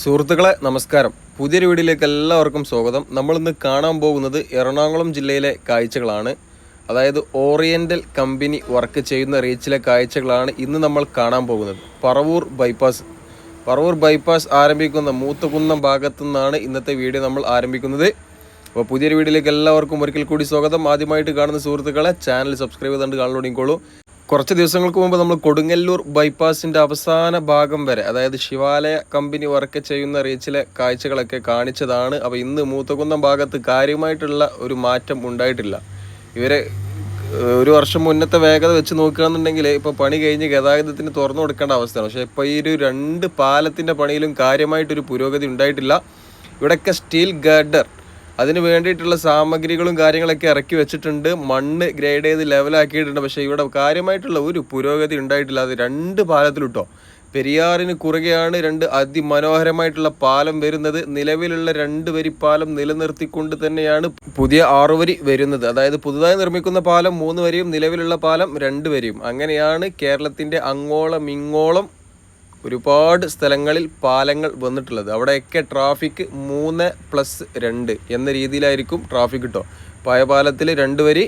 സുഹൃത്തുക്കളെ നമസ്കാരം. പുതിയൊരു വീഡിയോയിലേക്ക് എല്ലാവർക്കും സ്വാഗതം. നമ്മളിന്ന് കാണാൻ പോകുന്നത് എറണാകുളം ജില്ലയിലെ കാഴ്ചകളാണ്. അതായത് ഓറിയന്റൽ കമ്പനി വർക്ക് ചെയ്യുന്ന റീച്ചിലെ കാഴ്ചകളാണ് ഇന്ന് നമ്മൾ കാണാൻ പോകുന്നത്. പറവൂർ ബൈപ്പാസ്. പറവൂർ ബൈപ്പാസ് ആരംഭിക്കുന്ന മൂത്തകുന്നം ഭാഗത്തു നിന്നാണ് ഇന്നത്തെ വീഡിയോ നമ്മൾ ആരംഭിക്കുന്നത്. അപ്പോൾ പുതിയൊരു വീഡിയോയിലേക്ക് എല്ലാവർക്കും ഒരിക്കൽ കൂടി സ്വാഗതം. ആദ്യമായിട്ട് കാണുന്ന സുഹൃത്തുക്കളെ ചാനൽ സബ്സ്ക്രൈബ് ചെയ്തുകൊണ്ട് കാണലോടിക്കോളൂ കുറച്ച് ദിവസങ്ങൾക്ക് മുമ്പ് നമ്മൾ കൊടുങ്ങല്ലൂർ ബൈപ്പാസിന്റെ അവസാന ഭാഗം വരെ അതായത് ശിവാലയ കമ്പനി വർക്ക് ചെയ്യുന്ന റീച്ചിലെ കാഴ്ചകളൊക്കെ കാണിച്ചതാണ്. അപ്പോൾ ഇന്ന് മൂത്തകുന്നം ഭാഗത്ത് കാര്യമായിട്ടുള്ള ഒരു മാറ്റം ഉണ്ടായിട്ടില്ല. ഇവരെ ഒരു വർഷം മുന്നത്തെ വേഗത വെച്ച് നോക്കുകയാണെന്നുണ്ടെങ്കിൽ ഇപ്പോൾ പണി കഴിഞ്ഞ് ഗതാഗതത്തിന് തുറന്നു കൊടുക്കേണ്ട അവസ്ഥയാണ്. പക്ഷേ ഇപ്പോൾ ഈ ഒരു രണ്ട് പാലത്തിന്റെ പണിയിലും കാര്യമായിട്ടൊരു പുരോഗതി ഉണ്ടായിട്ടില്ല. ഇവിടെയൊക്കെ സ്റ്റീൽ ഗർഡർ അതിന് വേണ്ടിയിട്ടുള്ള സാമഗ്രികളും കാര്യങ്ങളൊക്കെ ഇറക്കി വെച്ചിട്ടുണ്ട്. മണ്ണ് ഗ്രേഡ് ചെയ്ത് ലെവലാക്കിയിട്ടുണ്ട് പക്ഷേ ഇവിടെ കാര്യമായിട്ടുള്ള ഒരു പുരോഗതി ഉണ്ടായിട്ടില്ല. അത് രണ്ട് പാലത്തിലിട്ടോ. പെരിയാറിന് കുറുകെയാണ് രണ്ട് അതിമനോഹരമായിട്ടുള്ള പാലം വരുന്നത്. നിലവിലുള്ള രണ്ട് വരി പാലം നിലനിർത്തിക്കൊണ്ട് തന്നെയാണ് പുതിയ ആറു വരി വരുന്നത്. അതായത് പുതുതായി നിർമ്മിക്കുന്ന പാലം മൂന്ന് വരിയും നിലവിലുള്ള പാലം രണ്ട് വരിയും. അങ്ങനെയാണ് കേരളത്തിന്റെ അങ്ങോളം ഇങ്ങോളം ഒരുപാട് സ്ഥലങ്ങളിൽ പാലങ്ങൾ വന്നിട്ടുള്ളത്. അവിടെയൊക്കെ ട്രാഫിക് മൂന്ന് പ്ലസ് രണ്ട് എന്ന രീതിയിലായിരിക്കും ട്രാഫിക് കിട്ടുക പഴയ പാലത്തിൽ രണ്ട് വരി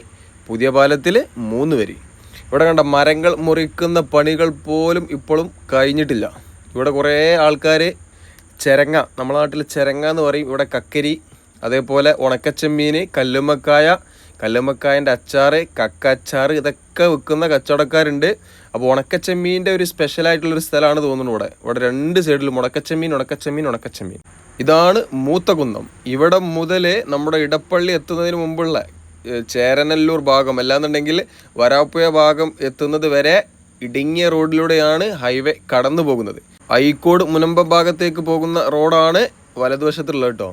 പുതിയ പാലത്തിൽ മൂന്ന് വരി. ഇവിടെ കണ്ട മരങ്ങൾ മുറിക്കുന്ന പണികൾ പോലും ഇപ്പോഴും കഴിഞ്ഞിട്ടില്ല. ഇവിടെ കുറേ ആൾക്കാർ ചെരങ്ങ നമ്മുടെ നാട്ടിൽ ചെരങ്ങ എന്ന് പറയും. ഇവിടെ കക്കരി അതേപോലെ ഉണക്കച്ചെമ്മീൻ കല്ലുമ്മക്കായ കല്ലുമ്മക്കായന്റെ അച്ചാറ് കക്ക അച്ചാറ് ഇതൊക്കെ വിൽക്കുന്ന കച്ചവടക്കാരുണ്ട്. അപ്പോൾ ഉണക്കച്ചെമ്മീന്റെ ഒരു ഒരു സ്ഥലമാണ് തോന്നുന്നു ഇവിടെ. ഇവിടെ രണ്ട് സൈഡിലും ഉണക്കച്ചെമ്മീൻ ഉണക്കച്ചെമ്മീൻ ഉണക്കച്ചെമ്മീൻ. ഇതാണ് മൂത്തകുന്നം ഇവിടെ മുതൽ നമ്മുടെ ഇടപ്പള്ളി എത്തുന്നതിന് മുമ്പുള്ള ചേരനല്ലൂർ ഭാഗം. അല്ലാന്നുണ്ടെങ്കിൽ വരാപ്പുഴ ഭാഗം എത്തുന്നത് വരെ ഇടുങ്ങിയ റോഡിലൂടെയാണ് ഹൈവേ കടന്നു പോകുന്നത് അയക്കോട് മുനമ്പ ഭാഗത്തേക്ക് പോകുന്ന റോഡാണ് വലതുവശത്തുള്ളത് കേട്ടോ.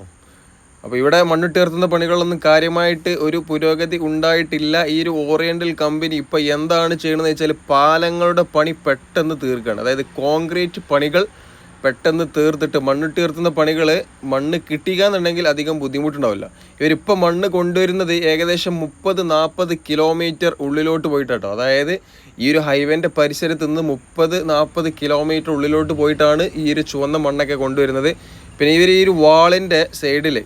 അപ്പോൾ ഇവിടെ മണ്ണിട്ടുയർത്തുന്ന പണികളൊന്നും കാര്യമായിട്ട് ഒരു പുരോഗതി ഉണ്ടായിട്ടില്ല. ഈ ഒരു ഓറിയന്റൽ കമ്പനി ഇപ്പോൾ എന്താണ് ചെയ്യണമെന്ന് വെച്ചാൽ പാലങ്ങളുടെ പണി പെട്ടെന്ന് തീർക്കുകയാണ് അതായത് കോൺക്രീറ്റ് പണികൾ പെട്ടെന്ന് തീർത്തിട്ട് മണ്ണിട്ടുയർത്തുന്ന പണികൾ മണ്ണ് കിട്ടിക്കാന്നുണ്ടെങ്കിൽ അധികം ബുദ്ധിമുട്ടുണ്ടാവില്ല. ഇവരിപ്പോൾ മണ്ണ് കൊണ്ടുവരുന്നത് ഏകദേശം മുപ്പത് നാൽപ്പത് കിലോമീറ്റർ ഉള്ളിലോട്ട് പോയിട്ടാട്ടോ. അതായത് ഈ ഒരു ഹൈവേന്റെ പരിസരത്ത് നിന്ന് മുപ്പത് നാൽപ്പത് കിലോമീറ്റർ ഉള്ളിലോട്ട് പോയിട്ടാണ് ഈ ഒരു ചുവന്ന മണ്ണൊക്കെ കൊണ്ടുവരുന്നത്. പിന്നെ ഇവർ ഈ ഒരു വാളിന്റെ സൈഡിൽ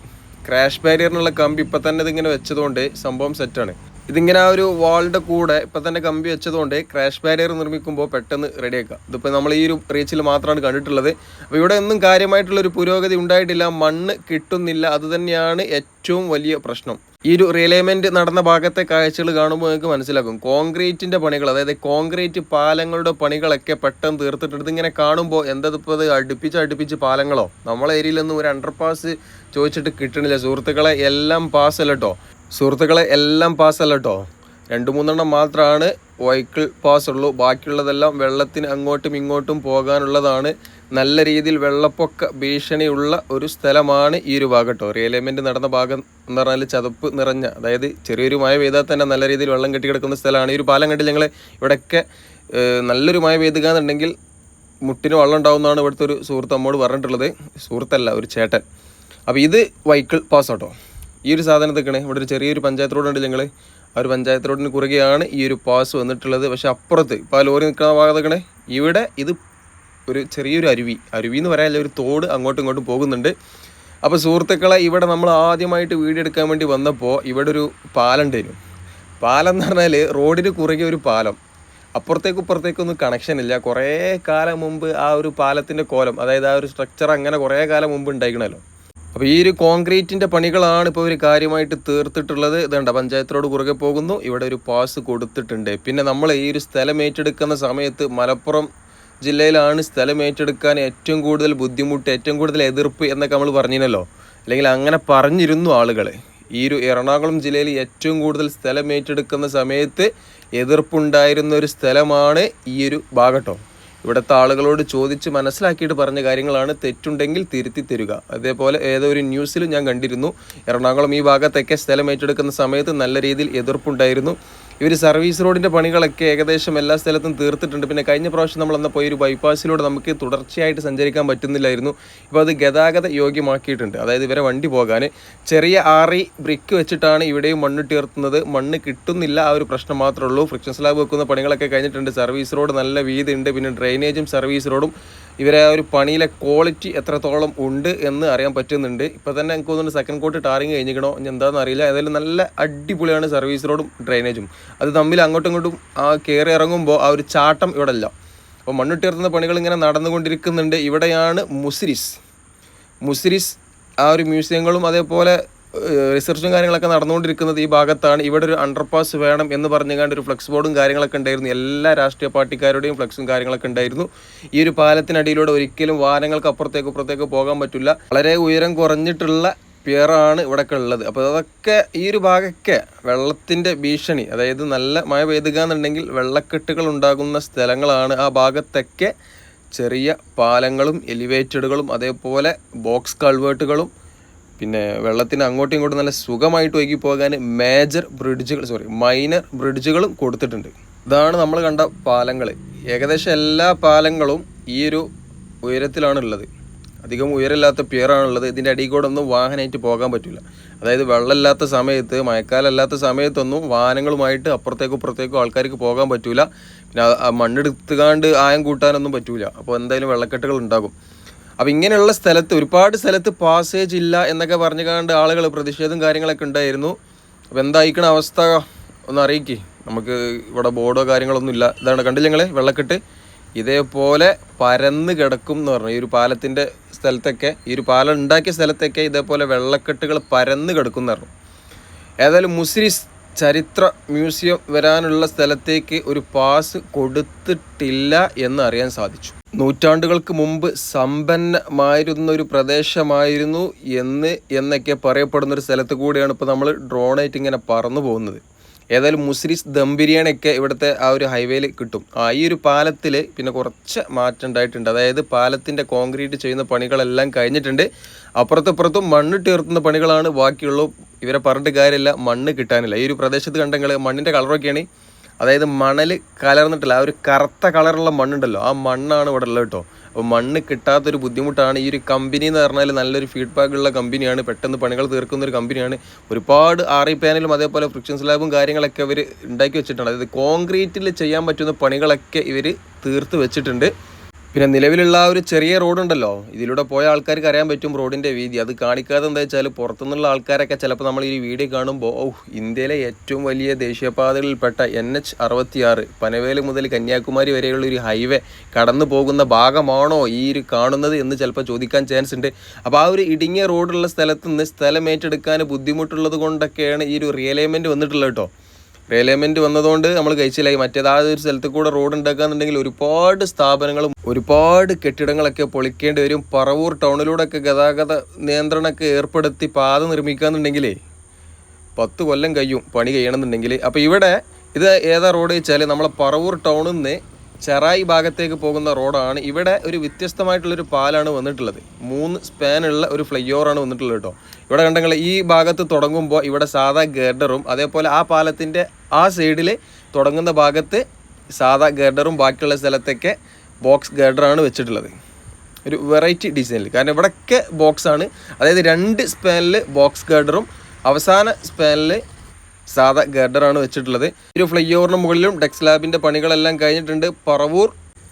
ക്രാഷ് ബാരിയറിനുള്ള കമ്പി ഇപ്പം തന്നെ ഇതിങ്ങനെ വെച്ചതുകൊണ്ട് സംഭവം സെറ്റാണ് ഇതിങ്ങനെ ആ ഒരു വാളിന്റെ കൂടെ ഇപ്പം തന്നെ കമ്പി വെച്ചതുകൊണ്ട് ക്രാഷ് ബാരിയർ നിർമ്മിക്കുമ്പോൾ പെട്ടെന്ന് റെഡിയാക്കാം ഇതിപ്പോൾ നമ്മൾ ഈ ഒരു റീച്ചിൽ മാത്രമാണ് കണ്ടിട്ടുള്ളത്. അപ്പോൾ ഇവിടെ ഒന്നും കാര്യമായിട്ടുള്ള ഒരു പുരോഗതി ഉണ്ടായിട്ടില്ല. മണ്ണ് കിട്ടുന്നില്ല. അത് തന്നെയാണ് ഏറ്റവും വലിയ പ്രശ്നം. ഈ ഒരു റിലൈൻമെന്റ് നടന്ന ഭാഗത്തെ കാഴ്ചകൾ കാണുമ്പോൾ നിങ്ങൾക്ക് മനസ്സിലാക്കും കോൺക്രീറ്റിന്റെ പണികൾ അതായത് കോൺക്രീറ്റ് പാലങ്ങളുടെ പണികളൊക്കെ പെട്ടെന്ന് തീർത്തിട്ടുണ്ട്. ഇതിങ്ങനെ കാണുമ്പോൾ എന്തതിപ്പോൾ അത് അടുപ്പിച്ച് അടുപ്പിച്ച് പാലങ്ങളോ? നമ്മളെ ഏരിയയിലൊന്നും ഒരു അണ്ടർപാസ് ചോദിച്ചിട്ട് കിട്ടണില്ല. സുഹൃത്തുക്കളെ എല്ലാം പാസ് അല്ല കേട്ടോ സുഹൃത്തുക്കളെ എല്ലാം പാസ്സല്ല കേട്ടോ രണ്ട് മൂന്നെണ്ണം മാത്രമാണ് വൈക്കിൾ പാസ് ഉള്ളൂ ബാക്കിയുള്ളതെല്ലാം വെള്ളത്തിന് അങ്ങോട്ടും ഇങ്ങോട്ടും പോകാനുള്ളതാണ്. നല്ല രീതിയിൽ വെള്ളപ്പൊക്ക ഭീഷണിയുള്ള ഒരു സ്ഥലമാണ് ഈ ഒരു ഭാഗം കേട്ടോ റിയലൈൻമെന്റ് നടന്ന ഭാഗം എന്ന് പറഞ്ഞാൽ ചതുപ്പ് നിറഞ്ഞ അതായത് ചെറിയൊരു മഴ പെയ്താൽ തന്നെ നല്ല രീതിയിൽ വെള്ളം കെട്ടിക്കിടക്കുന്ന സ്ഥലമാണ് ഈ ഒരു പാലം കണ്ടിൽ ഞങ്ങൾ ഇവിടെയൊക്കെ നല്ലൊരു മഴ പെയ്തുക എന്നുണ്ടെങ്കിൽ മുട്ടിന് വെള്ളം ഉണ്ടാവുന്നതാണ് ഇവിടുത്തെ ഒരു സുഹൃത്ത് നമ്മോട് പറഞ്ഞിട്ടുള്ളത്. സുഹൃത്തല്ല ഒരു ചേട്ടൻ. അപ്പോൾ ഇത് വൈക്കിൾ പാസ് ആട്ടോ ഈ ഒരു സാധനം നിൽക്കണേ. ഇവിടെ ഒരു ചെറിയൊരു പഞ്ചായത്ത് റോഡ് ഉണ്ട് ഞങ്ങൾ ആ ഒരു പഞ്ചായത്ത് റോഡിന് കുറുകെയാണ് ഈ ഒരു പാസ് വന്നിട്ടുള്ളത്. പക്ഷേ അപ്പുറത്ത് ഇപ്പോൾ ആ ലോറി നിൽക്കുന്ന ഭാഗത്ത് നിൽക്കണേ. ഇവിടെ ഇത് ഒരു ചെറിയൊരു അരുവി. അരുവി എന്ന് പറയാനല്ല ഒരു തോട് അങ്ങോട്ടും ഇങ്ങോട്ടും പോകുന്നുണ്ട്. അപ്പോൾ സുഹൃത്തുക്കളെ ഇവിടെ നമ്മൾ ആദ്യമായിട്ട് വീഡിയോ എടുക്കാൻ വേണ്ടി വന്നപ്പോൾ ഇവിടെ ഒരു പാലം ഉണ്ടായിരുന്നു പാലം എന്ന് പറഞ്ഞാൽ റോഡിന് കുറുകെ ഒരു പാലം. അപ്പുറത്തേക്കും ഇപ്പുറത്തേക്കൊന്നും കണക്ഷൻ ഇല്ല. കുറേ കാലം മുമ്പ് ആ ഒരു പാലത്തിന്റെ കോലം അതായത് ആ ഒരു സ്ട്രക്ചർ അങ്ങനെ കുറേ കാലം മുമ്പ് ഉണ്ടായിക്കണല്ലോ. അപ്പോൾ ഈ ഒരു കോൺക്രീറ്റിന്റെ പണികളാണ് ഇപ്പോൾ ഒരു കാര്യമായിട്ട് തീർത്തിട്ടുള്ളത്. ഇതുണ്ട് പഞ്ചായത്ത് റോഡ് കുറുകെ പോകുന്നു. ഇവിടെ ഒരു പാസ് കൊടുത്തിട്ടുണ്ട്. പിന്നെ നമ്മൾ ഈ ഒരു സ്ഥലം ഏറ്റെടുക്കുന്ന സമയത്ത് മലപ്പുറം ജില്ലയിലാണ് സ്ഥലം ഏറ്റെടുക്കാൻ ഏറ്റവും കൂടുതൽ ബുദ്ധിമുട്ട് ഏറ്റവും കൂടുതൽ എതിർപ്പ് എന്നൊക്കെ നമ്മൾ പറഞ്ഞിരുന്നല്ലോ. അല്ലെങ്കിൽ അങ്ങനെ പറഞ്ഞിരുന്നു ആളുകൾ ഈ ഒരു എറണാകുളം ജില്ലയിൽ ഏറ്റവും കൂടുതൽ സ്ഥലം ഏറ്റെടുക്കുന്ന സമയത്ത് എതിർപ്പുണ്ടായിരുന്ന ഒരു സ്ഥലമാണ് ഈ ഒരു ഭാഗട്ടോ. ഇവിടുത്തെ ആളുകളോട് ചോദിച്ച് മനസ്സിലാക്കിയിട്ട് പറഞ്ഞ കാര്യങ്ങളാണ് തെറ്റുണ്ടെങ്കിൽ തിരുത്തി തരിക. അതേപോലെ ഏതോ ഒരു ന്യൂസിലും ഞാൻ കണ്ടിരുന്നു എറണാകുളം ഈ ഭാഗത്തൊക്കെ സ്ഥലം ഏറ്റെടുക്കുന്ന സമയത്ത് നല്ല രീതിയിൽ എതിർപ്പുണ്ടായിരുന്നു. ഇവർ സർവീസ് റോഡിന്റെ പണികളൊക്കെ ഏകദേശം എല്ലാ സ്ഥലത്തും തീർത്തിട്ടുണ്ട്. പിന്നെ കഴിഞ്ഞ പ്രാവശ്യം നമ്മൾ അന്ന് പോയൊരു ഒരു ബൈപ്പാസിലൂടെ നമുക്ക് തുടർച്ചയായിട്ട് സഞ്ചരിക്കാൻ പറ്റുന്നില്ലായിരുന്നു. ഇപ്പോൾ അത് ഗതാഗത യോഗ്യമാക്കിയിട്ടുണ്ട്. അതായത് ഇവരെ വണ്ടി പോകാൻ ചെറിയ ആറി ബ്രിക്ക് വെച്ചിട്ടാണ് ഇവിടെയും മണ്ണ് തീർത്തുന്നത്. മണ്ണ് കിട്ടുന്നില്ല ആ ഒരു പ്രശ്നം മാത്രമേ ഉള്ളൂ. ഫ്രിക്ഷൻ സ്ലാബ് വെക്കുന്ന പണികളൊക്കെ കഴിഞ്ഞിട്ടുണ്ട്. സർവീസ് റോഡ് നല്ല വീതി ഉണ്ട് പിന്നെ ഡ്രെയിനേജും സർവീസ് റോഡും ഇവരെ ആ ഒരു പണിയിലെ ക്വാളിറ്റി എത്രത്തോളം ഉണ്ട് എന്ന് അറിയാൻ പറ്റുന്നുണ്ട്. ഇപ്പോൾ തന്നെ എനിക്ക് തോന്നുന്നു സെക്കൻഡ് കോട്ട് ടാറിങ് കഴിഞ്ഞിക്കണോ ഇനി എന്താണെന്ന് അറിയില്ല. ഏതായാലും നല്ല അടിപൊളിയാണ് സർവീസ് റോഡും ഡ്രെയിനേജും അത് തമ്മിൽ അങ്ങോട്ടും ഇങ്ങോട്ടും ആ കയറി ഇറങ്ങുമ്പോൾ ആ ഒരു ചാട്ടം ഇവിടെ അല്ല അപ്പോൾ മണ്ണിട്ടുയർത്തുന്ന പണികൾ ഇങ്ങനെ നടന്നുകൊണ്ടിരിക്കുന്നുണ്ട്. ഇവിടെയാണ് മുസിരിസ്. മുസിരിസ് ആ ഒരു മ്യൂസിയങ്ങളും അതേപോലെ റിസർച്ചും കാര്യങ്ങളൊക്കെ നടന്നുകൊണ്ടിരിക്കുന്നത് ഈ ഭാഗത്താണ്. ഇവിടെ ഒരു അണ്ടർപാസ് വേണം എന്ന് പറഞ്ഞുകൊണ്ട് ഒരു ഫ്ലക്സ് ബോർഡും കാര്യങ്ങളൊക്കെ ഉണ്ടായിരുന്നു. എല്ലാ രാഷ്ട്രീയ പാർട്ടിക്കാരുടെയും ഫ്ലക്സും കാര്യങ്ങളൊക്കെ ഉണ്ടായിരുന്നു. ഈ ഒരു പാലത്തിനടിയിലൂടെ ഒരിക്കലും വാഹനങ്ങൾക്ക് അപ്പുറത്തേക്ക് ഇപ്പുറത്തേക്ക് പോകാൻ പറ്റില്ല. വളരെ ഉയരം കുറഞ്ഞിട്ടുള്ള പിയറാണ് ഇവിടെയൊക്കെ ഉള്ളത്. അപ്പോൾ അതൊക്കെ ഈ ഒരു ഭാഗമൊക്കെ വെള്ളത്തിന്റെ ഭീഷണി അതായത് നല്ല മഴ പെയ്തുക എന്നുണ്ടെങ്കിൽ വെള്ളക്കെട്ടുകൾ ഉണ്ടാകുന്ന സ്ഥലങ്ങളാണ് ആ ഭാഗത്തൊക്കെ. ചെറിയ പാലങ്ങളും എലിവേറ്റഡുകളും അതേപോലെ ബോക്സ് കൾവേർട്ടുകളും പിന്നെ വെള്ളത്തിന് അങ്ങോട്ടും ഇങ്ങോട്ടും നല്ല സുഖമായിട്ട് ഒഴുകി പോകാൻ മേജർ ബ്രിഡ്ജുകൾ സോറി മൈനർ ബ്രിഡ്ജുകളും കൊടുത്തിട്ടുണ്ട്. ഇതാണ് നമ്മൾ കണ്ട പാലങ്ങൾ ഏകദേശം എല്ലാ പാലങ്ങളും ഈ ഒരു ഉയരത്തിലാണ് ഉള്ളത് അധികം ഉയരമില്ലാത്ത പിയറാണുള്ളത്. ഇതിന്റെ അടിയിൽ കൂടെ ഒന്നും വാഹനമായിട്ട് പോകാൻ പറ്റില്ല അതായത് വെള്ളമില്ലാത്ത സമയത്ത് മഴക്കാലമല്ലാത്ത സമയത്തൊന്നും വാഹനങ്ങളുമായിട്ട് അപ്പുറത്തേക്കും ഇപ്പുറത്തേക്കും ആൾക്കാർക്ക് പോകാൻ പറ്റില്ല പിന്നെ മണ്ണെടുത്തുകാണ്ട് ആയം കൂട്ടാനൊന്നും പറ്റില്ല അപ്പോൾ എന്തായാലും വെള്ളക്കെട്ടുകൾ ഉണ്ടാകും. അപ്പോൾ ഇങ്ങനെയുള്ള സ്ഥലത്ത് ഒരുപാട് സ്ഥലത്ത് പാസേജ് ഇല്ല എന്നൊക്കെ പറഞ്ഞു കണ്ട് ആളുകൾ പ്രതിഷേധം കാര്യങ്ങളൊക്കെ ഉണ്ടായിരുന്നു. അപ്പോൾ എന്തായിക്കണ അവസ്ഥ? ഒന്ന് അറിയിക്കേ. നമുക്ക് ഇവിടെ ബോർഡോ കാര്യങ്ങളൊന്നും ഇല്ല. ഇതാണ് കണ്ടില്ല ഞങ്ങൾ വെള്ളക്കെട്ട്. ഇതേപോലെ പരന്ന് കിടക്കും എന്ന് പറഞ്ഞു. ഈ ഒരു പാലത്തിന്റെ സ്ഥലത്തൊക്കെ ഈ ഒരു പാലം ഉണ്ടാക്കിയ സ്ഥലത്തൊക്കെ ഇതേപോലെ വെള്ളക്കെട്ടുകൾ പരന്ന് കിടക്കും എന്ന് പറഞ്ഞു. ഏതായാലും മുസ്ലിസ് ചരിത്ര മ്യൂസിയം വരാനുള്ള സ്ഥലത്തേക്ക് ഒരു പാസ് കൊടുത്തിട്ടില്ല എന്ന് അറിയാൻ സാധിച്ചു. നൂറ്റാണ്ടുകൾക്ക് മുമ്പ് സമ്പന്നമായിരുന്ന ഒരു പ്രദേശമായിരുന്നു എന്ന് എന്നൊക്കെ പറയപ്പെടുന്ന ഒരു സ്ഥലത്ത് കൂടിയാണ് ഇപ്പോൾ നമ്മൾ ഡ്രോണായിട്ട് ഇങ്ങനെ പറന്നു പോകുന്നത്. ഏതായാലും മുസ്ലിസ് ദം ബിരിയാണിയൊക്കെ ഇവിടുത്തെ ആ ഒരു ഹൈവേയിൽ കിട്ടും. ആ ഈ ഒരു പാലത്തിൽ പിന്നെ കുറച്ച് മാറ്റം ഉണ്ടായിട്ടുണ്ട്. അതായത് പാലത്തിന്റെ കോൺക്രീറ്റ് ചെയ്യുന്ന പണികളെല്ലാം കഴിഞ്ഞിട്ടുണ്ട്. അപ്പുറത്തപ്പുറത്തും മണ്ണ് ചേർത്തുന്ന പണികളാണ് ബാക്കിയുള്ളൂ. ഇവരെ പറഞ്ഞിട്ട് കാര്യമില്ല. മണ്ണ് കിട്ടാനില്ല. ഈ ഒരു പ്രദേശത്ത് കണ്ടെങ്കിൽ മണ്ണിന്റെ കളറൊക്കെയാണ്. അതായത് മണൽ കലർന്നിട്ടില്ല. ആ ഒരു കറുത്ത കളറുള്ള മണ്ണുണ്ടല്ലോ. ആ മണ്ണാണ് ഇവിടെ ഉള്ളത് കേട്ടോ. മണ്ണ് കിട്ടാത്തൊരു ബുദ്ധിമുട്ടാണ്. ഈ ഒരു കമ്പനി എന്ന് പറഞ്ഞാൽ നല്ലൊരു ഫീഡ്ബാക്ക് ഉള്ള കമ്പനിയാണ് പെട്ടെന്ന് പണികൾ തീർക്കുന്ന ഒരു കമ്പനിയാണ് ഒരുപാട് ആർ ഐ പാനലും അതേപോലെ ഫ്രിക്ഷൻ സ്ലാബും കാര്യങ്ങളൊക്കെ ഇവർ ഉണ്ടാക്കി വെച്ചിട്ടുണ്ട്. അതായത് കോൺക്രീറ്റിൽ ചെയ്യാൻ പറ്റുന്ന പണികളൊക്കെ ഇവർ തീർത്ത് വെച്ചിട്ടുണ്ട്. പിന്നെ നിലവിലുള്ള ഒരു ചെറിയ റോഡുണ്ടല്ലോ ഇതിലൂടെ പോയ ആൾക്കാർക്ക് അറിയാൻ പറ്റും റോഡിന്റെ വീതി. അത് കാണിക്കാതെ എന്താ വെച്ചാൽ പുറത്തുനിന്നുള്ള ആൾക്കാരൊക്കെ ചിലപ്പോൾ നമ്മൾ ഈ വീഡിയോ കാണുമ്പോൾ ഓ ഇന്ത്യയിലെ ഏറ്റവും വലിയ ദേശീയപാതകളിൽപ്പെട്ട എൻ എച്ച് അറുപത്തിയാറ് പനവേൽ മുതൽ കന്യാകുമാരി വരെയുള്ള ഒരു ഹൈവേ കടന്നു പോകുന്ന ഭാഗമാണോ ഈ ഒരു കാണുന്നത്? എന്ന് ചിലപ്പോൾ ചോദിക്കാൻ ചാൻസ് ഉണ്ട്. അപ്പോൾ ആ ഒരു ഇടുങ്ങിയ റോഡുള്ള സ്ഥലത്ത് നിന്ന് സ്ഥലം ഏറ്റെടുക്കാൻ ബുദ്ധിമുട്ടുള്ളത് കൊണ്ടൊക്കെയാണ് ഈ ഒരു റിയലൈൻമെന്റ് വന്നിട്ടുള്ളത് കേട്ടോ. റിയലൈൻമെന്റ് വന്നതുകൊണ്ട് നമ്മൾ കഴിച്ചില്ലായി. മറ്റേത് ഒരു സ്ഥലത്ത് കൂടെ റോഡ് ഉണ്ടാക്കാന്നുണ്ടെങ്കിൽ ഒരുപാട് സ്ഥാപനങ്ങളും ഒരുപാട് കെട്ടിടങ്ങളൊക്കെ പൊളിക്കേണ്ടി വരും. പറവൂർ ടൗണിലൂടെ ഒക്കെ ഗതാഗത നിയന്ത്രണമൊക്കെ ഏർപ്പെടുത്തി പാത നിർമ്മിക്കാന്നുണ്ടെങ്കിലേ പത്ത് കൊല്ലം കഴിയും പണി ചെയ്യണമെന്നുണ്ടെങ്കിൽ അപ്പോൾ ഇവിടെ ഇത് ഏതാ റോഡ് വെച്ചാൽ നമ്മളെ പറവൂർ ടൗണിൽ നിന്ന് ചെറായി ഭാഗത്തേക്ക് പോകുന്ന റോഡാണ്. ഇവിടെ ഒരു വ്യത്യസ്തമായിട്ടുള്ളൊരു പാലാണ് വന്നിട്ടുള്ളത്. മൂന്ന് സ്പാനുള്ള ഒരു ഫ്ലൈ ഓവറാണ് വന്നിട്ടുള്ളത് കേട്ടോ. ഇവിടെ കണ്ടെങ്കിൽ ഈ ഭാഗത്ത് തുടങ്ങുമ്പോൾ ഇവിടെ സാധാ ഗർഡറും അതേപോലെ ആ പാലത്തിന്റെ ആ സൈഡിൽ തുടങ്ങുന്ന ഭാഗത്ത് സാധാ ഗർഡറും ബാക്കിയുള്ള സ്ഥലത്തൊക്കെ ബോക്സ് ഗർഡറാണ് വെച്ചിട്ടുള്ളത്. ഒരു വെറൈറ്റി ഡിസൈനിൽ കാരണം ഇവിടെയൊക്കെ ബോക്സാണ്. അതായത് രണ്ട് സ്പാനിൽ ബോക്സ് ഗർഡറും അവസാന സ്പാനിൽ സാധാ ഗർഡറാണ് വെച്ചിട്ടുള്ളത്. ഒരു ഫ്ലൈ ഓവറിന് മുകളിലും ഡെക്സ് ലാബിന്റെ പണികളെല്ലാം കഴിഞ്ഞിട്ടുണ്ട്. പറവൂർ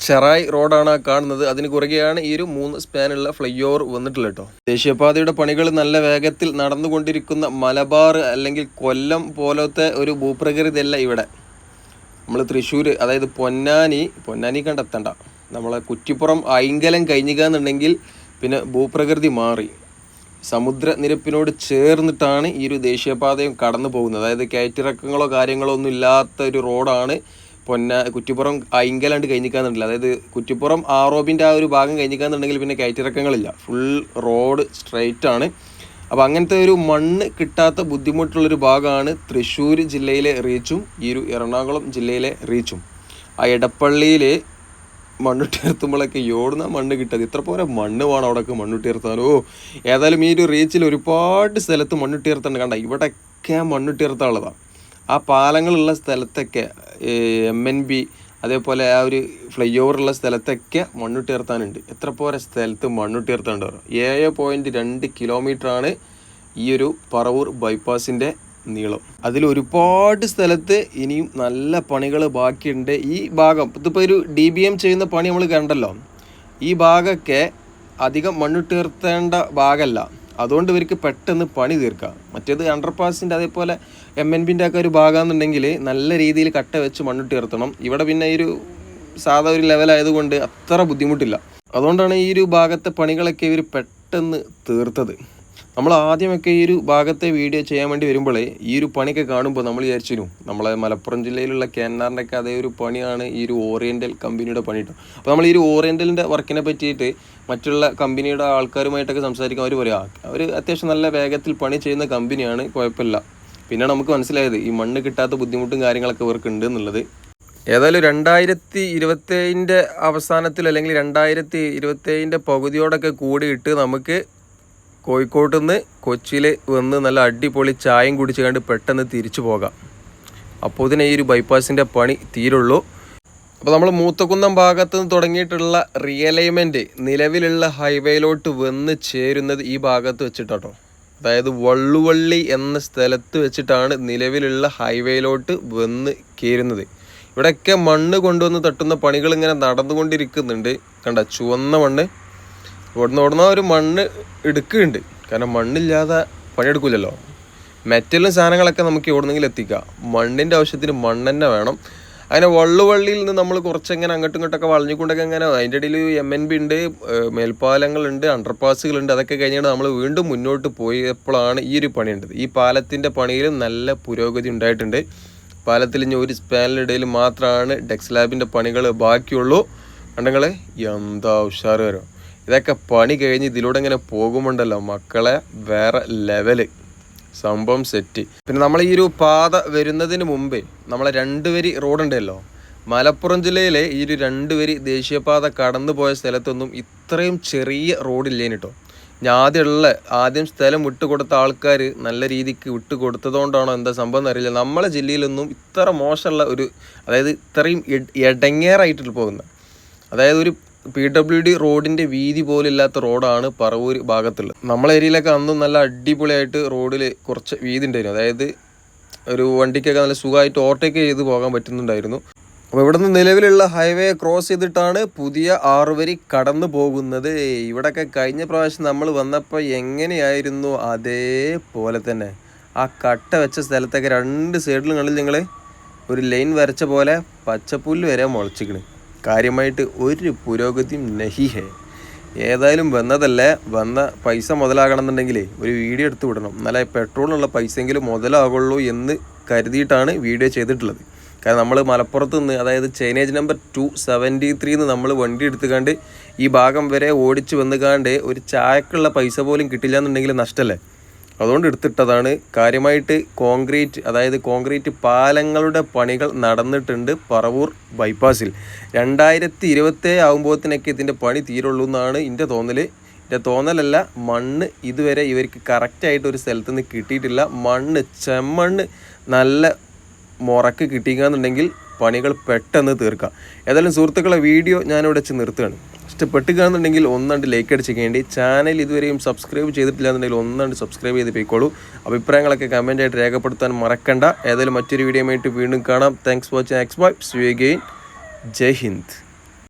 ചെറായി റോഡാണ് കാണുന്നത്. അതിന് കുറുകെയാണ് ഈ ഒരു മൂന്ന് സ്പാനുള്ള ഫ്ലൈ ഓവർ വന്നിട്ടുള്ളത് കേട്ടോ. ദേശീയപാതയുടെ പണികൾ നല്ല വേഗത്തിൽ നടന്നുകൊണ്ടിരിക്കുന്ന മലബാർ അല്ലെങ്കിൽ കൊല്ലം പോലത്തെ ഒരു ഭൂപ്രകൃതിയല്ല ഇവിടെ. നമ്മൾ തൃശ്ശൂർ അതായത് പൊന്നാനി പൊന്നാനി കണ്ടെത്തണ്ട. നമ്മളെ കുറ്റിപ്പുറം ഐങ്കലം കഴിഞ്ഞിക എന്നുണ്ടെങ്കിൽ പിന്നെ ഭൂപ്രകൃതി മാറി. സമുദ്രനിരപ്പിനോട് ചേർന്നിട്ടാണ് ഈ ഒരു ദേശീയപാതയും കടന്നു പോകുന്നത്. അതായത് കയറ്റിറക്കങ്ങളോ കാര്യങ്ങളോ ഒന്നും ഇല്ലാത്ത ഒരു റോഡാണ് പൊന്ന കുറ്റിപ്പുറം അയിങ്കലാണ്ട് കഴിഞ്ഞിക്കാന്നുണ്ടല്ലോ അതായത് കുറ്റിപ്പുറം ആറോബിന്റെ ആ ഒരു ഭാഗം കഴിഞ്ഞിക്കാന്നുണ്ടെങ്കിൽ പിന്നെ കയറ്റിറക്കങ്ങളില്ല. ഫുൾ റോഡ് സ്ട്രൈറ്റ് ആണ്. അപ്പോൾ അങ്ങനത്തെ ഒരു മണ്ണ് കിട്ടാത്ത ബുദ്ധിമുട്ടുള്ളൊരു ഭാഗമാണ് തൃശ്ശൂർ ജില്ലയിലെ റീച്ചും ഈ ഒരു എറണാകുളം ജില്ലയിലെ റീച്ചും. ആ എടപ്പള്ളിയിൽ മണ്ണുട്ടിയർത്തുമ്പോഴൊക്കെ യോടുന്ന മണ്ണ് കിട്ടത് ഇത്ര പോലെ മണ്ണ് വേണം അവിടെയൊക്കെ മണ്ണുട്ടിയർത്താനോ ഏതായാലും ഈ ഒരു റീച്ചിൽ ഒരുപാട് സ്ഥലത്ത് മണ്ണുട്ടിയർത്തുണ്ട് കണ്ട ഇവിടെയൊക്കെ മണ്ണുട്ടിയർത്താനുള്ളതാണ് ആ പാലങ്ങളുള്ള സ്ഥലത്തൊക്കെ എം എൻ ബി അതേപോലെ ആ ഒരു ഫ്ലൈ ഓവറുള്ള സ്ഥലത്തൊക്കെ മണ്ണുട്ടിയർത്താനുണ്ട് എത്ര പോരെ സ്ഥലത്ത് മണ്ണുട്ടിയർത്താണ്ട് ഏഴ് പോയിന്റ് രണ്ട് കിലോമീറ്ററാണ് ഈ ഒരു പറവൂർ ബൈപ്പാസിന്റെ നീളം. അതിൽ ഒരുപാട് സ്ഥലത്ത് ഇനിയും നല്ല പണികൾ ബാക്കിയുണ്ട്. ഈ ഭാഗം ഇതിപ്പോൾ ഒരു ഡി ബി എം ചെയ്യുന്ന പണി നമ്മൾ കണ്ടല്ലോ. ഈ ഭാഗമൊക്കെ അധികം മണ്ണിട്ടീർത്തേണ്ട ഭാഗമല്ല. അതുകൊണ്ട് ഇവർക്ക് പെട്ടെന്ന് പണി തീർക്കാം. മറ്റേത് അണ്ടർപാസിന്റെ അതേപോലെ എം എൻ പിന്റെ ഒക്കെ ഒരു ഭാഗമാണെന്നുണ്ടെങ്കിൽ നല്ല രീതിയിൽ കട്ട വെച്ച് മണ്ണിട്ടീർത്തണം ഇവിടെ പിന്നെ ഈ ഒരു സാധാ ഒരു ലെവലായതുകൊണ്ട് അത്ര ബുദ്ധിമുട്ടില്ല. അതുകൊണ്ടാണ് ഈ ഒരു ഭാഗത്തെ പണികളൊക്കെ ഇവർ പെട്ടെന്ന് തീർത്തത്. നമ്മൾ ആദ്യമൊക്കെ ഈ ഒരു ഭാഗത്തെ വീഡിയോ ചെയ്യാൻ വേണ്ടി വരുമ്പോഴേ ഈ ഒരു പണിയൊക്കെ കാണുമ്പോൾ നമ്മൾ വിചാരിച്ചിരുന്നു നമ്മളെ മലപ്പുറം ജില്ലയിലുള്ള കേന്നാറിന്റെ ഒക്കെ അതേ ഒരു പണിയാണ് ഈ ഒരു ഓറിയന്റൽ കമ്പനിയുടെ പണി കേട്ടോ അപ്പോൾ നമ്മൾ ഈ ഒരു ഓറിയന്റലിന്റെ വർക്കിനെ പറ്റിയിട്ട് മറ്റുള്ള കമ്പനിയുടെ ആൾക്കാരുമായിട്ടൊക്കെ സംസാരിക്കാൻ അവർ പറയാം അവർ അത്യാവശ്യം നല്ല വേഗത്തിൽ പണി ചെയ്യുന്ന കമ്പനിയാണ് കുഴപ്പമില്ല. പിന്നെ നമുക്ക് മനസ്സിലായത് ഈ മണ്ണ് കിട്ടാത്ത ബുദ്ധിമുട്ടും കാര്യങ്ങളൊക്കെ ഇവർക്ക് ഉണ്ട് എന്നുള്ളത്. ഏതായാലും രണ്ടായിരത്തി ഇരുപത്തേഴിന്റെ അവസാനത്തിൽ അല്ലെങ്കിൽ രണ്ടായിരത്തി ഇരുപത്തേഴിന്റെ പകുതിയോടൊക്കെ കൂടിയിട്ട് നമുക്ക് കോഴിക്കോട്ട് നിന്ന് കൊച്ചിയിൽ വന്ന് നല്ല അടിപൊളി ചായയും കുടിച്ച് കണ്ട് പെട്ടെന്ന് തിരിച്ചു പോകാം. അപ്പോൾ ഇതിനെ ഈ ഒരു ബൈപ്പാസിന്റെ പണി തീരുള്ളൂ. അപ്പോൾ നമ്മൾ മൂത്തക്കുന്നം ഭാഗത്ത് നിന്ന് തുടങ്ങിയിട്ടുള്ള റിയലൈൻമെന്റ് നിലവിലുള്ള ഹൈവേയിലോട്ട് വന്ന് ചേരുന്നത് ഈ ഭാഗത്ത് വെച്ചിട്ടാട്ടോ. അതായത് വള്ളുവള്ളി എന്ന സ്ഥലത്ത് വെച്ചിട്ടാണ് നിലവിലുള്ള ഹൈവേയിലോട്ട് വന്ന് കയറുന്നത് ഇവിടെയൊക്കെ മണ്ണ് കൊണ്ടുവന്ന് തട്ടുന്ന പണികൾ ഇങ്ങനെ നടന്നുകൊണ്ടിരിക്കുന്നുണ്ട്. കണ്ട ചുവന്ന മണ്ണ്. ഇവിടുന്ന് ഇവിടുന്ന് ഒരു മണ്ണ് എടുക്കുന്നുണ്ട്. കാരണം മണ്ണില്ലാതെ പണിയെടുക്കില്ലല്ലോ മെറ്റലും സാധനങ്ങളൊക്കെ നമുക്ക് എവിടുന്നെങ്കിലും എത്തിക്കാം. മണ്ണിന്റെ ആവശ്യത്തിന് മണ്ണ് തന്നെ വേണം. അങ്ങനെ വള്ളുവള്ളിയിൽ നിന്ന് നമ്മൾ കുറച്ചെങ്ങനെ അങ്ങോട്ടും ഇങ്ങോട്ടൊക്കെ വളഞ്ഞുകൊണ്ടൊക്കെ ഇങ്ങനെ അതിന്റെ ഇടയിൽ എം എൻ ബി ഉണ്ട് മേൽപ്പാലങ്ങളുണ്ട് അണ്ടർപാസുകളുണ്ട് അതൊക്കെ കഴിഞ്ഞാണ് നമ്മൾ വീണ്ടും മുന്നോട്ട് പോയപ്പോഴാണ് ഈ ഒരു പണിയുണ്ടത് ഈ പാലത്തിന്റെ പണിയിലും നല്ല പുരോഗതി ഉണ്ടായിട്ടുണ്ട്. പാലത്തിൽ ഇനി ഒരു സ്പാനിനിടയിൽ മാത്രമാണ് ഡെക്സ് ലാബിന്റെ പണികൾ ബാക്കിയുള്ളൂ. കണ്ടങ്ങളെ എന്താ ഉഷാറ് വരും ഇതൊക്കെ പണി കഴിഞ്ഞ് ഇതിലൂടെ ഇങ്ങനെ പോകുമ്പോണ്ടല്ലോ മക്കളെ വേറെ ലെവൽ സംഭവം സെറ്റ് പിന്നെ നമ്മൾ ഈ ഒരു പാത വരുന്നതിന് മുമ്പേ നമ്മളെ രണ്ട് വരി റോഡുണ്ടല്ലോ മലപ്പുറം ജില്ലയിലെ ഈ ഒരു രണ്ട് വരി ദേശീയപാത കടന്നു പോയ സ്ഥലത്തൊന്നും ഇത്രയും ചെറിയ റോഡില്ലേന് കേട്ടോ ഞാൻ ആദ്യമുള്ള ആദ്യം സ്ഥലം വിട്ടുകൊടുത്ത ആൾക്കാർ നല്ല രീതിക്ക് വിട്ടു കൊടുത്തതുകൊണ്ടാണോ എന്താ സംഭവം എന്നറിയില്ല. നമ്മളെ ജില്ലയിലൊന്നും ഇത്ര മോശമുള്ള ഒരു അതായത് ഇത്രയും എടങ്ങേറായിട്ട് പോകുന്ന അതായത് ഒരു പി ഡബ്ല്യു ഡി റോഡിന്റെ വീതി പോലില്ലാത്ത റോഡാണ് പറവൂർ ഭാഗത്തുള്ളത്. നമ്മളെ ഏരിയയിലൊക്കെ അന്നും നല്ല അടിപൊളിയായിട്ട് റോഡിൽ കുറച്ച് വീതി ഉണ്ടായിരുന്നു. അതായത് ഒരു വണ്ടിക്കൊക്കെ നല്ല സുഖമായിട്ട് ഓവർടേക്ക് ചെയ്ത് പോകാൻ പറ്റുന്നുണ്ടായിരുന്നു. അപ്പോൾ ഇവിടുന്ന് നിലവിലുള്ള ഹൈവേ ക്രോസ് ചെയ്തിട്ടാണ് പുതിയ ആറുവരി കടന്നു പോകുന്നത്. ഇവിടെയൊക്കെ കഴിഞ്ഞ പ്രാവശ്യം നമ്മൾ വന്നപ്പോൾ എങ്ങനെയായിരുന്നു? അതേപോലെ തന്നെ. ആ കട്ട വെച്ച സ്ഥലത്തൊക്കെ രണ്ട് സൈഡിലും കണ്ടില്ല നിങ്ങൾ ഒരു ലൈൻ വരച്ച പോലെ പച്ചപ്പുല്ല് വരെ മുളച്ചിക്കണ്. കാര്യമായിട്ട് ഒരു പുരോഗതിയും നഹിഹേ. ഏതായാലും വന്നതല്ലേ വന്ന പൈസ മുതലാകണമെന്നുണ്ടെങ്കിൽ ഒരു വീഡിയോ എടുത്തു വിടണം. എന്നാലേ പെട്രോളിനുള്ള പൈസയെങ്കിലും മുതലാകുള്ളൂ എന്ന് കരുതിയിട്ടാണ് വീഡിയോ ചെയ്തിട്ടുള്ളത്. കാരണം നമ്മൾ മലപ്പുറത്ത് നിന്ന് അതായത് ചൈനേജ് നമ്പർ ടു സെവന്റി ത്രീന്ന് നമ്മൾ വണ്ടി എടുത്തുകൊണ്ട് ഈ ഭാഗം വരെ ഓടിച്ചു വന്നുകാണ്ട് ഒരു ചായക്കുള്ള പൈസ പോലും കിട്ടില്ല എന്നുണ്ടെങ്കിൽ നഷ്ടമല്ലേ അതുകൊണ്ട് എടുത്തിട്ടതാണ്. കാര്യമായിട്ട് കോൺക്രീറ്റ് അതായത് കോൺക്രീറ്റ് പാലങ്ങളുടെ പണികൾ നടന്നിട്ടുണ്ട് പറവൂർ ബൈപ്പാസിൽ. രണ്ടായിരത്തി ഇരുപത്തി ആകുമ്പോഴത്തേനൊക്കെ ഇതിന്റെ പണി തീരുള്ളൂ എന്നാണ് എന്റെ തോന്നൽ എന്റെ തോന്നലല്ല മണ്ണ് ഇതുവരെ ഇവർക്ക് കറക്റ്റായിട്ട് ഒരു സ്ഥലത്ത് നിന്ന് കിട്ടിയിട്ടില്ല. മണ്ണ് ചെമ്മണ്ണ് നല്ല മുറക്ക് കിട്ടിയെന്നുണ്ടെങ്കിൽ പണികൾ പെട്ടെന്ന് തീർക്കാം. ഏതായാലും സുഹൃത്തുക്കളെ വീഡിയോ ഞാനിവിടെ വെച്ച് നിർത്തുകയാണ്. ഇഷ്ടപ്പെട്ടുകയാണെന്നുണ്ടെങ്കിൽ ഒന്നാണ്ട് ലൈക്ക് അടിച്ച് അടിച്ചേക്കേണ്ടി. ചാനൽ ഇതുവരെയും സബ്സ്ക്രൈബ് ചെയ്തിട്ടില്ല എന്നുണ്ടെങ്കിൽ ഒന്നാണ്ട് സബ്സ്ക്രൈബ് ചെയ്ത് പോയിക്കോളൂ. അഭിപ്രായങ്ങളൊക്കെ ആയിട്ട് രേഖപ്പെടുത്താൻ മറക്കണ്ട. ഏതായാലും മറ്റൊരു വീഡിയോ ആയിട്ട് വീണ്ടും കാണാം. താങ്ക്സ് ഫോർ വാച്ചിങ് എക്സ് ബൈ സ്വീ അഗെയിൻ ജയ് ഹിന്ദ്.